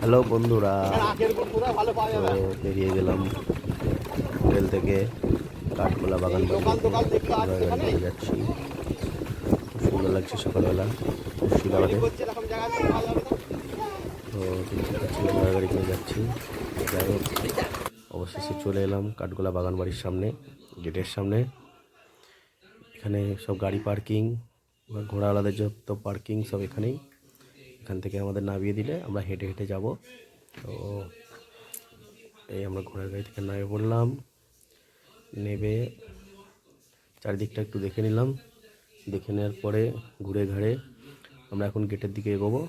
Hello বন্ধুরা বেরিয়ে গেলাম হোটেল থেকে কাঠগোলা বাগান যাচ্ছি। সুন্দর লাগছে সকালবেলা। মুর্শিদাবাদে তো গাড়ি যাচ্ছি। যাই হোক, অবশেষে চলে এলাম কাঠগোলা বাগান বাড়ির সামনে, গেটের সামনে। এখানে সব গাড়ি পার্কিং ঘোড়া আলাদা যত পার্কিং সব এখানেই। এখান থেকে আমাদের নামিয়ে দিলে আমরা হেঁটে হেঁটে যাব। তো এই আমরা ঘোড়ার গাড়ি থেকে নামে পড়লাম। নেবে চারিদিকটা একটু দেখে নিলাম। দেখে নেওয়ার পরে ঘুরে ঘাড়ে আমরা এখন গেটের দিকে এগোবো।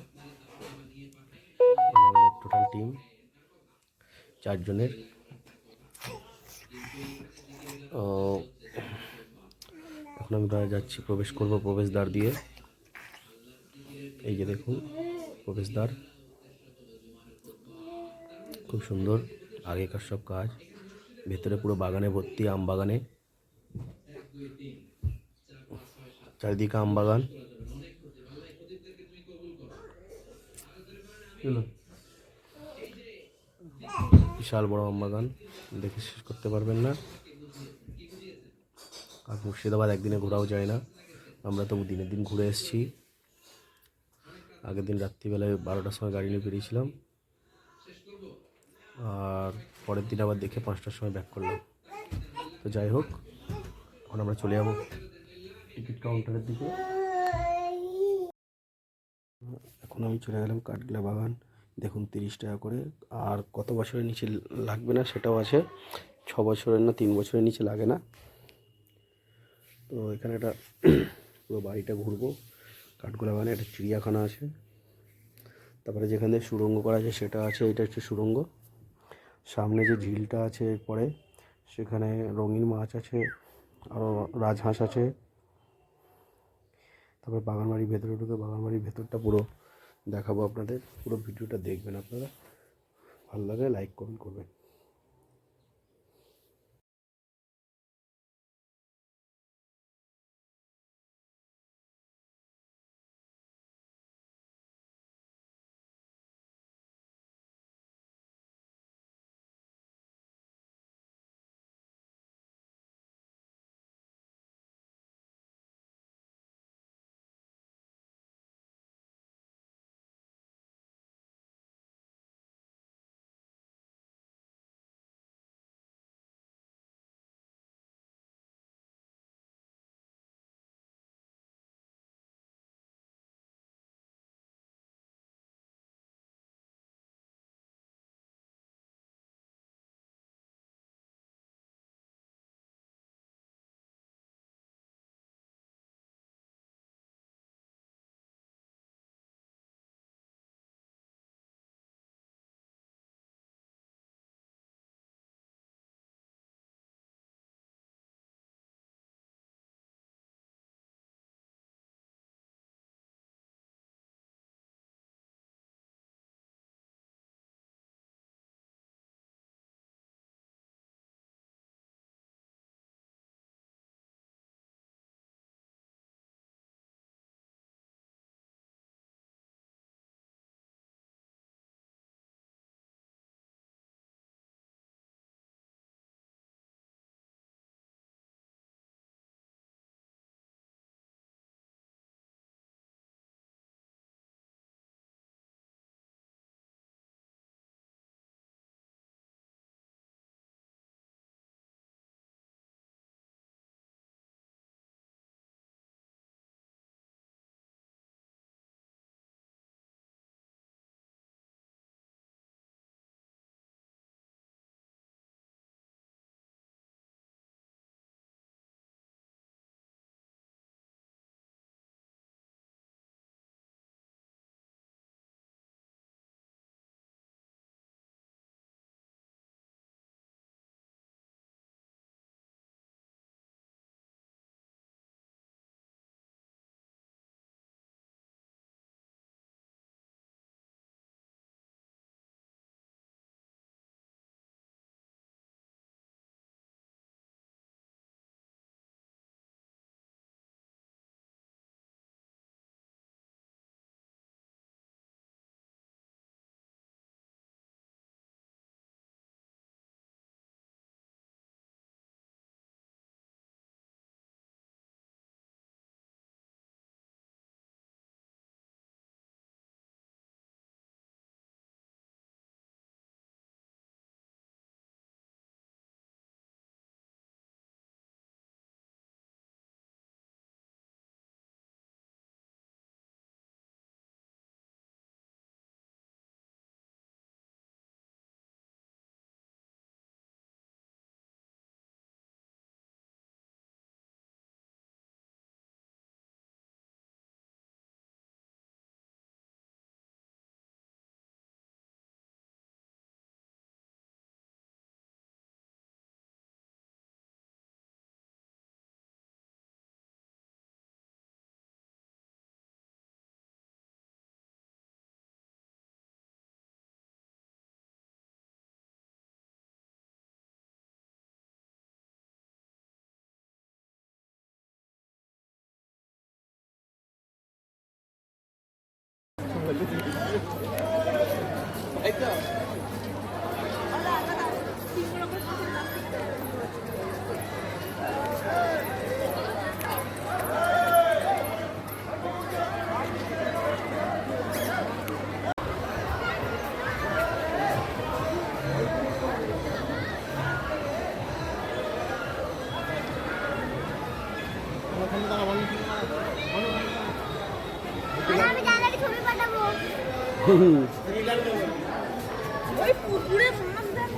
আমাদের টোটাল টিম চারজনের। এখন আমরা যাচ্ছি, প্রবেশ করব প্রবেশদ্বার দিয়ে। এই যে দেখুন। প্রবেশদ্বার। খুব সুন্দর, আগেকার সব কাজ। ভেতরে পুরো বাগানে ভর্তি আম বাগানে। চারিদিকে আম বাগান। বিশাল বড় আম বাগান, দেখে শেষ করতে পারবেন না। আর মুর্শিদাবাদ একদিনে ঘোরাও যায় না। আমরা তো দিনের দিন ঘুরে এসেছি। আগের দিন রাত্রিবেলায় বারোটার সময় গাড়ি নিয়ে বেরিয়েছিলাম। আর পরের দিন আবার দেখে পাঁচটার সময় ব্যাক করলাম। তো যাই হোক, এখন আমরা চলে যাব টিকিট কাউন্টারের দিকে। এখন আমি চলে গেলাম কাঠগোলা বাগান। দেখুন তিরিশ টাকা করে। আর কত বছরের নিচে লাগবে না সেটাও আছে। ছ বছরের না তিন বছরের নিচে লাগে না। তো এখানে একটা পুরো বাড়িটা ঘুরবো। কাঠগোলা বাগানে একটা চিড়িয়াখানা আছে। তারপরে যেখানে সুড়ঙ্গ করা আছে সেটা আছে, এটা হচ্ছে সুড়ঙ্গ। সামনে যে ঝিলটা আছে এরপরে, সেখানে রঙিন মাছ আছে আরও রাজহাঁস আছে। তারপর বাগানবাড়ির ভেতরে ঢুকে বাগানবাড়ির ভেতরটা পুরো দেখাবো আপনাদের, পুরো ভিডিওটা দেখবেন আপনারা। ভালো লাগে লাইক কমেন্ট করবেন।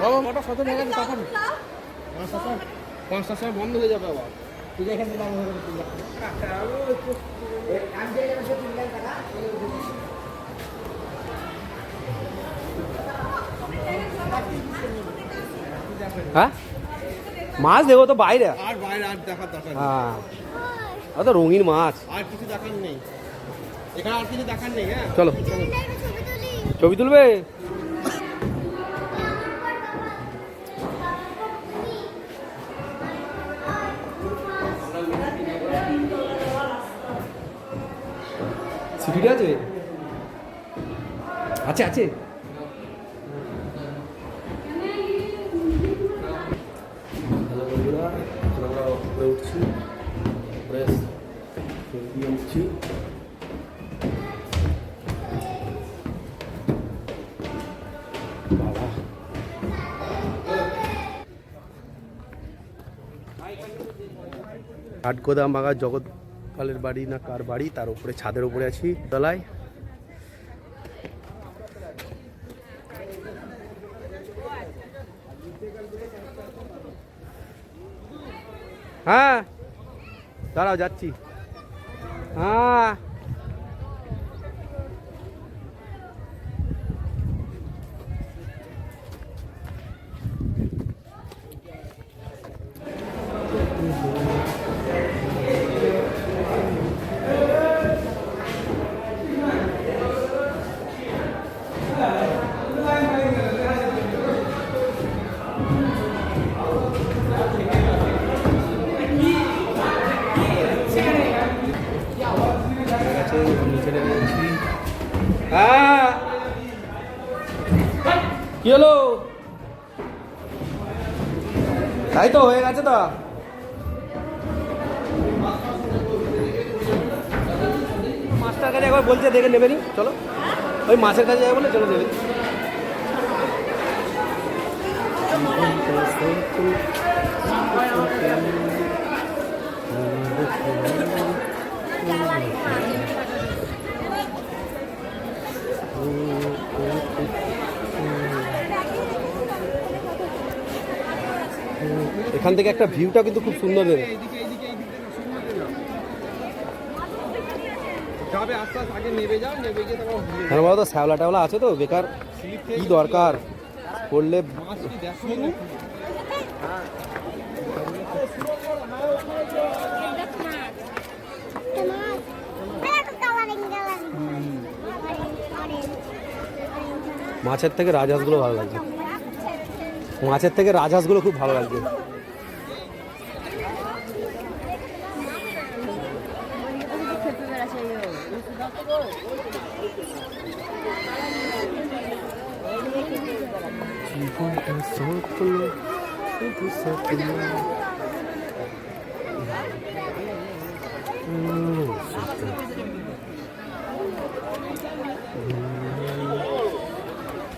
বাবা কটা সতেরো হয়ে গেছে তখন পাঁচটার সময় পাঁচটার সময় বন্ধ হয়ে যাবে আবার। তুই এখান থেকে হ্যাঁ? মাছ দেবো তো বাইরে। আর বাইরে আর দেখার দরকার। হ্যাঁ। তো রঙিন মাছ। আর কিছু দেখার নেই। এখানে আর কিছু দেখার নেই হ্যাঁ? চলো। ছবি তুলবে? আছে আছে উপরে উঠছি বাবা কাঠগোদাম বাগা জগৎপালের বাড়ি না কার বাড়ি? তার উপরে, ছাদের উপরে আছি। তলায়। হ্যাঁ দাঁড়াও যাচ্ছি। হ্যাঁ। হ্যাঁ। কি হলো? তাই তো হয়ে গেছে তো। মাছটার কাছে একবার বলছে দেখে নেবেনি চলো। ওই মাছের কাছে যাবে বলে চলো নেবে। এখান থেকে একটা ভিউটা কিন্তু খুব সুন্দর দেবে এইদিকে এইদিকে এইদিকে না, সুন্দর করে যাও। যাবে আস্তে আস্তে আগে নেবে যাও নেবে গিয়ে তারপর ঘুরে যাও। হ্যাঁ বলো তো শ্যাওলা ট্যাওলা আছে তো বেকার কি দরকার করলে মাছ কি দেখো না? মাছের থেকে রাজহাঁসগুলো ভালো লাগছে। মাছের থেকে রাজহাঁসগুলো খুব ভালো লাগছে। এবার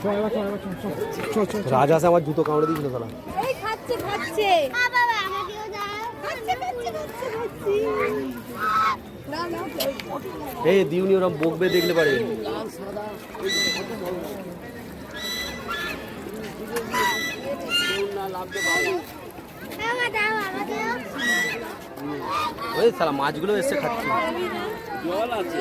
চল রাজহাঁস আমার জুতো কামড়ে দিয়েছিল তারা। খাচ্ছে খাচ্ছে। আ বাবা আমাকেও দাও। খাচ্ছে খাচ্ছে খাচ্ছে খাচ্ছি। না না এই দিউনি ওরম বকবে দেখলে পারে ওই সালা মাছগুলো এসে খাচ্ছে। জল আছে।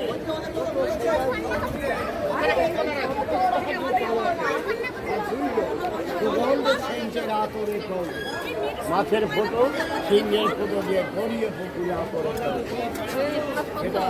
কিছু মাছের ফটো সিংহের ফটো দিয়ে গড়িয়ে ফটো না করে সেটা